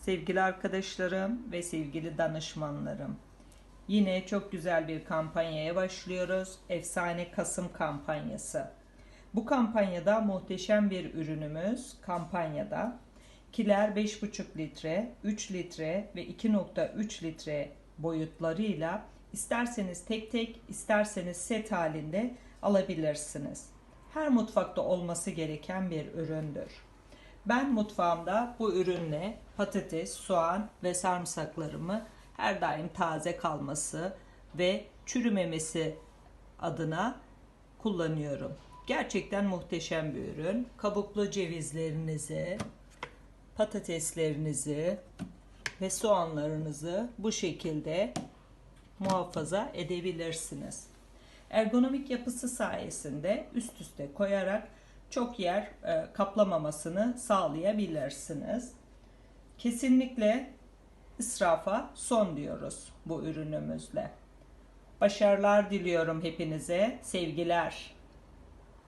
Sevgili arkadaşlarım ve sevgili danışmanlarım. Yine çok güzel bir kampanyaya başlıyoruz. Efsane Kasım kampanyası. Bu kampanyada muhteşem bir ürünümüz kampanyada. Kiler 5,5 litre, 3 litre ve 2,3 litre boyutlarıyla isterseniz tek tek, isterseniz set halinde alabilirsiniz. Her mutfakta olması gereken bir üründür. Ben mutfağımda bu ürünle patates, soğan ve sarımsaklarımı her daim taze kalması ve çürümemesi adına kullanıyorum. Gerçekten muhteşem bir ürün. Kabuklu cevizlerinizi, patateslerinizi ve soğanlarınızı bu şekilde muhafaza edebilirsiniz. Ergonomik yapısı sayesinde üst üste koyarak çok yer e, kaplamamasını sağlayabilirsiniz. Kesinlikle israfa son diyoruz bu ürünümüzle. Başarılar diliyorum hepinize. Sevgiler.